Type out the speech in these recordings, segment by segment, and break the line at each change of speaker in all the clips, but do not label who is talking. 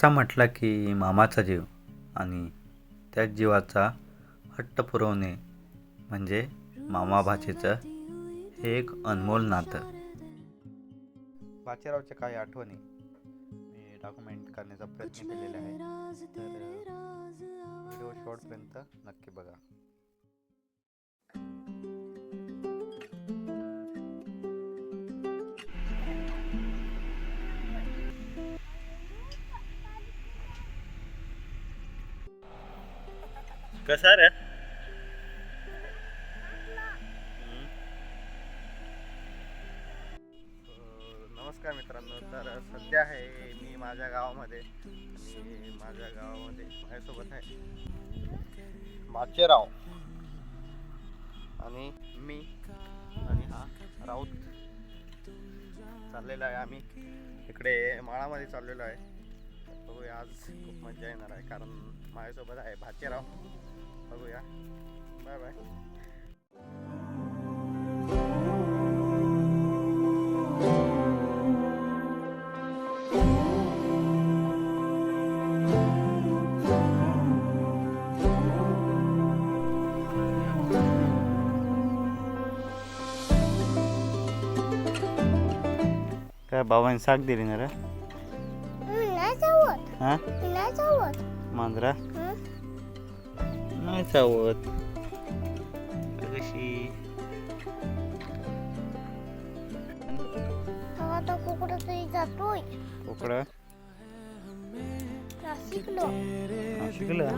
भाचा म्हटला की मामाचा जीव आणि त्याच जीवाचा हट्ट पुरवणे म्हणजे मामा भाचेचं हे एक अनमोल नातं. भाचेरावच्या काही आठवणी मी डॉक्युमेंट करण्याचा प्रयत्न केलेला आहे. तर व्हिडिओ शॉर्टपर्यंत नक्की बघा. कसा रे? नमस्कार मित्रांनो तर सध्या आहे मी माझ्या गावामध्ये आणि माझ्या गावामध्ये माझ्यासोबत आहे. माचेराव. आणि मी आणि हा राऊत. चाललेला आहे आम्ही. इकडे माळामध्ये चाललेलो आहे. बघूया आज खूप मजा येणार आहे कारण माझ्यासोबत आहे भाचेराव. बघूया बाय बाय काय बाबांनी साग दिली ना रे
मी नाही चावत
हा
मी नाही चावत
मांजरा
हं?
नाही चावत कशी
आता कुकडं तरी जातोय
कोकडा
नाशिकलो
शिकलं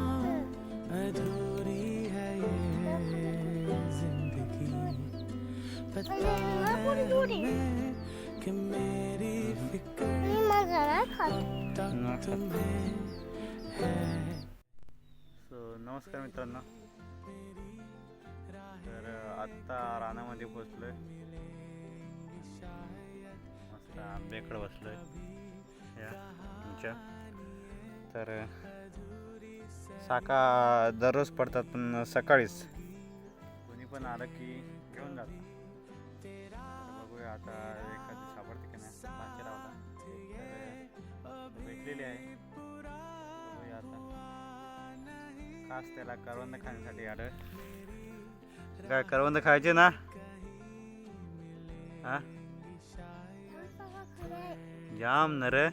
मी माझा नाही खात
सो नमस्कार मित्रांनो. तर आत्ता रानामध्ये पोचलोय मस्त आंब्याकडे बसलोय. या तुमच्या. तर साका दररोज पडतात पण सकाळीच. कोणी पण आलं की घेऊन जातं बघूया आता एखादी सापडते की नाही. भेटलेली आहे. खास त्याला करवंद खाण्यासाठी आलं काय करवंद खायचे ना? हा? जाम न रे.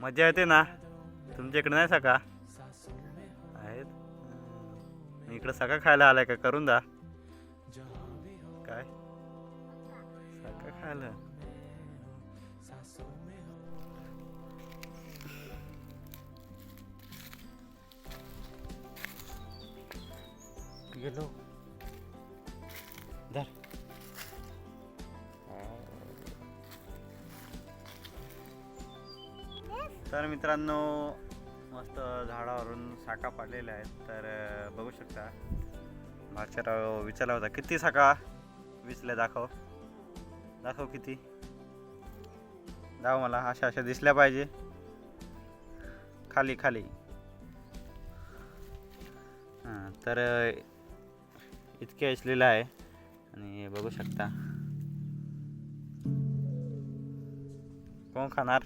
मजा येते ना? तुमच्या इकडे नाही सका? आहेत. इकडं सका खायला आलाय का करून दा? काय? सका खायला. गेलो. धर. तर मित्रांनो मस्त झाडावरून साका पाडलेल्या आहेत. तर बघू शकता. भाचराव विचारला होता किती साका विचल्या? दाखव. दाखव किती. दाव मला अशा अशा दिसल्या पाहिजे. खाली खाली. हां तर इतके असलेलं आहे. आणि बघू शकता. कोण खाणार?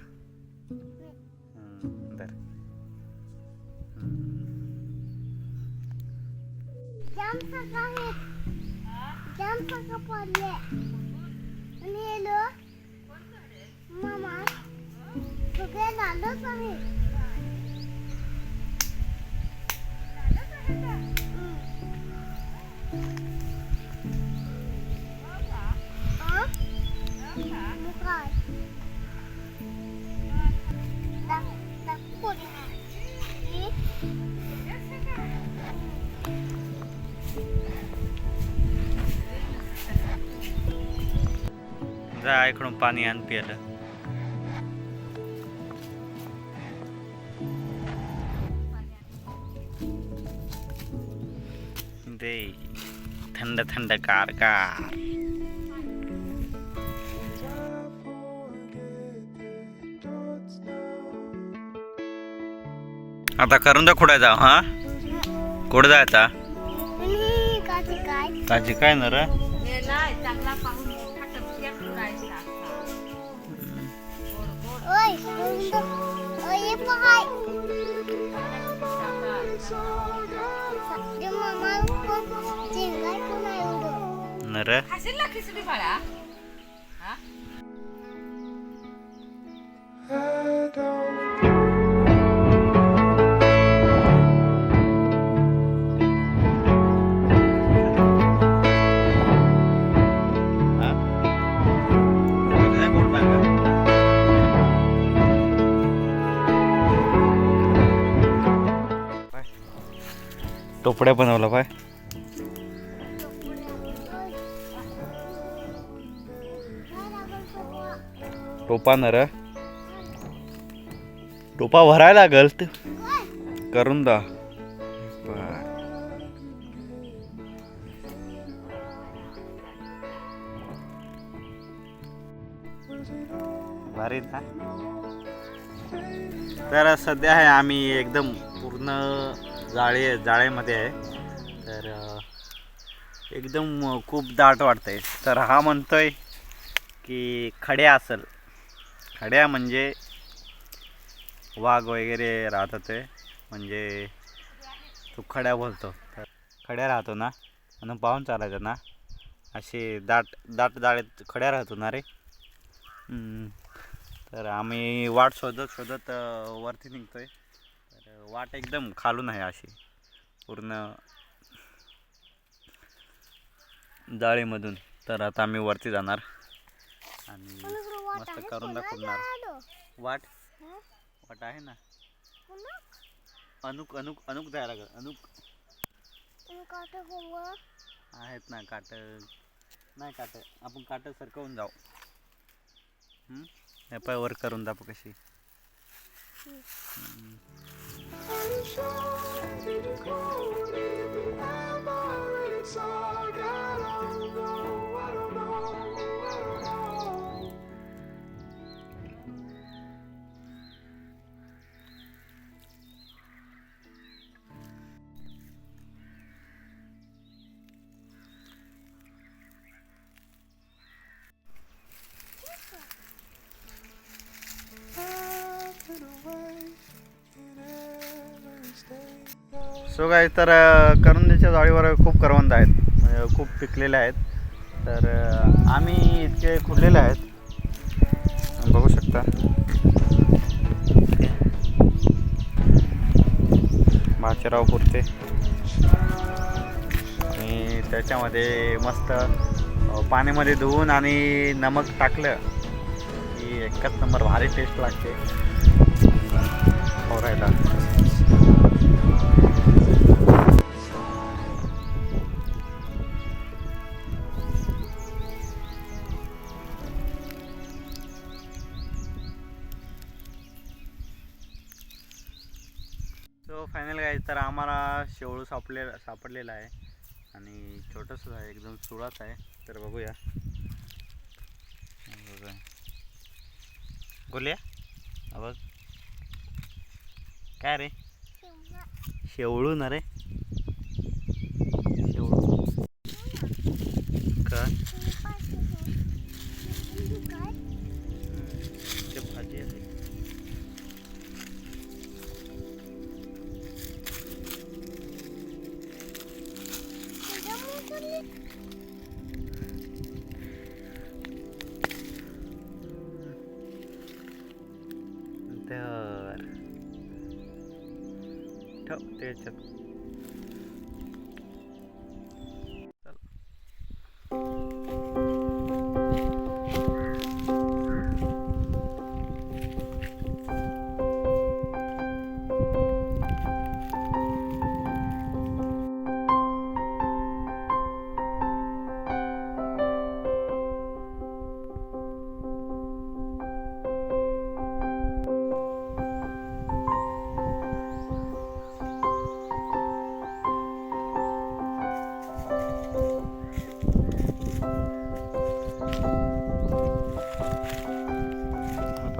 हम्म,
मामा
जा इकडून पाणी आण प्यायला दे थंड थंड कार कार. आता करून जा कुठे जाऊ हा? कुठे जायचा?
काची काय
काय ना रे? करणार टोपड्या बनवला पाय टोपा न टोपा भरायला लागल ते. करून दा. भारी ना. तर सध्या आहे आम्ही एकदम पूर्ण जाळे जाळेमध्ये आहे. तर एकदम खूप दाट वाटतंय. तर हा म्हणतोय की खड्या असल. खड्या म्हणजे वाघ वगैरे राहतात ते. म्हणजे तो खड्या बोलतो. तर खड्या राहतो ना म्हणून पाहून चालायचं ना. असे दाट दाट जाळेत खड्या राहतो ना रे. तर आम्ही वाट शोधत शोधत वरती वरती आहे तर वाट एकदम खालून आहे अशी. पूर्ण जाळीमधून. तर आता आम्ही वरती जाणार. मस्त करून दाखवणार. वाट? वाट आहे ना? अनुक? अनुक अनुक जायला लागल. अनुक. आहेत ना काट. नाही काट. आपण काट सरकवून जाऊ. हम्म? हे पाय वर करून दाखव कशी. सो काय तर करंदीच्या जाळीवर खूप करवंद आहेत. म्हणजे खूप पिकलेले आहेत. तर आम्ही इतके खुडलेले आहेत. बघू शकता. भाचराव पुरते. आणि त्याच्यामध्ये मस्त पाण्यामध्ये धुवून आणि नमक टाकलं की एकच नंबर भारी टेस्ट लागते. हो खायला फायनल काय तर आम्हाला शेवळू सापले सापडलेला आहे. आणि छोटंसं आहे एकदम सुडाच आहे. तर बघूया. बघा. गोल्या हा बघ. काय रे? शेवळू ना रे. ठेव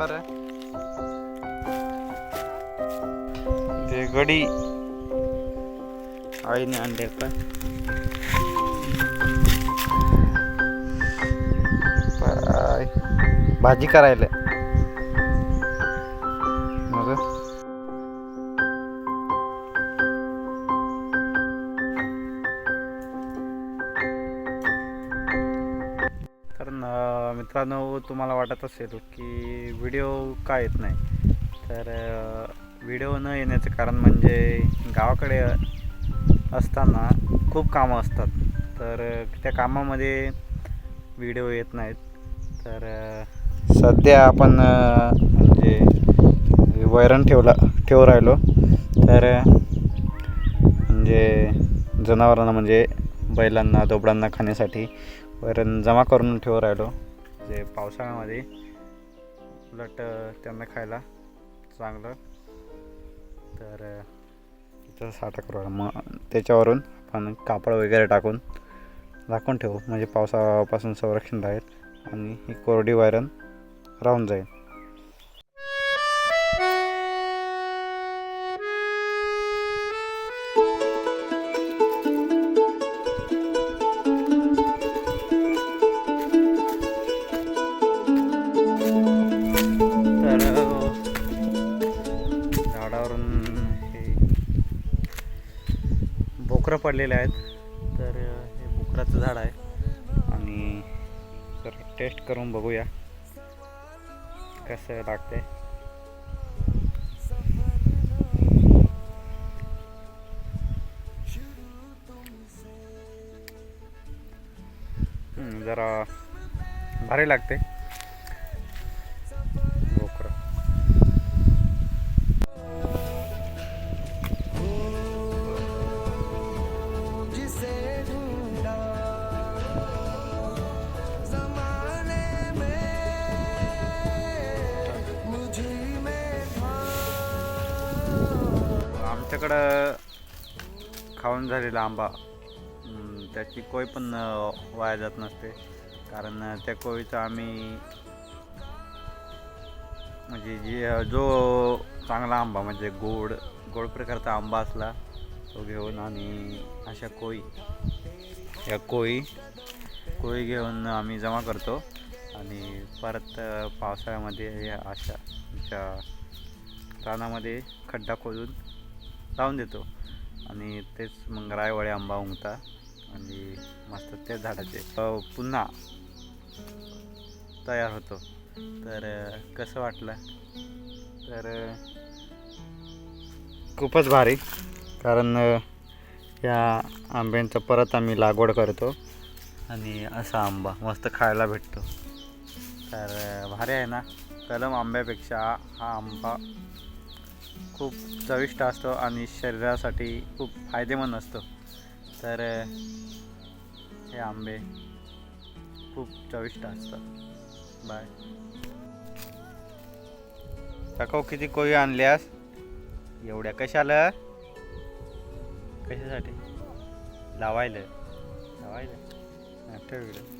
बरं ते गडी. आईने आणले का. भाजी करायला. मित्रांनो तुम्हाला वाटत असेल की व्हिडिओ का येत नाही? तर व्हिडिओ न येण्याचं कारण म्हणजे गावाकडे असताना खूप कामं असतात. तर त्या कामामध्ये व्हिडिओ येत नाहीत. तर सध्या आपण म्हणजे वैरण ठेवला ठेवू राहिलो. तर म्हणजे जनावरांना म्हणजे बैलांना दोबडांना खाण्यासाठी वैरण जमा करून ठेवू राहिलो. जे पावसाळ्यामध्ये उलट त्यांना खायला चांगलं. तर अ, इथं साठा करू मग त्याच्यावरून आपण कापड वगैरे टाकून झाकून ठेवू. म्हणजे पावसापासून संरक्षण राहील आणि ही कोरडी वायरन राहून जाईल. पडलेले आहेत. तर हे बुकराचं झाड आहे. आणि तर टेस्ट करून बघूया. कसं लागते जरा भारी लागते खाऊन आंबा त्याची कोय पण वाया जात नसते. कारण त्या कोळीचा आम्ही म्हणजे जी जो चांगला आंबा म्हणजे गोड गोड प्रकारचा आंबा असला तो घेऊन आणि अशा कोळी या कोळी कोळी घेऊन आम्ही जमा करतो. आणि परत पावसाळ्यामध्ये या अशा आमच्या रानामध्ये खड्डा खोदून लावून देतो. आणि तेच मग रायवळे आंबा उंगता आणि मस्त त्या झाडाचे. पुन्हा तयार होतो. तर कसं वाटलं? तर खूपच भारी. कारण या आंब्यांचं परत आम्ही लागवड करतो आणि असा आंबा मस्त खायला भेटतो. तर भारी आहे ना? कलम आंब्यापेक्षा हा आंबा खूप चविष्ट असतो आणि शरीरासाठी खूप फायदेमंद असतो. तर हे आंबे खूप चविष्ट असतात. बाय. काका किती कोळी आणल्यास? एवढ्या कशाला? कशासाठी? लावायला. लावायला.
ठेवलं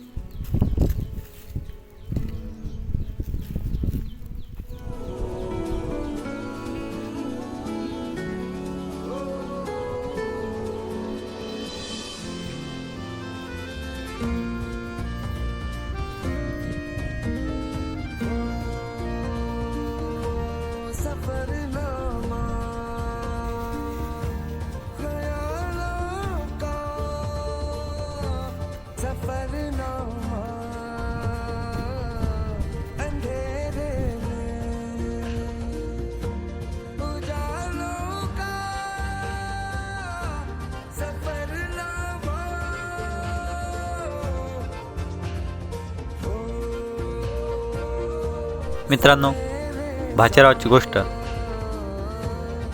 सफरनामा
मित्रांनो भाचेरावची गोष्ट.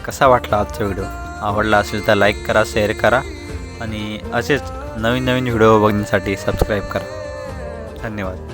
कसा वाटला आजचा व्हिडिओ? आवडला असेल तर लाईक करा शेअर करा आणि असेच नवीन नवीन व्हिडिओ बघण्यासाठी सबस्क्राईब करा. धन्यवाद.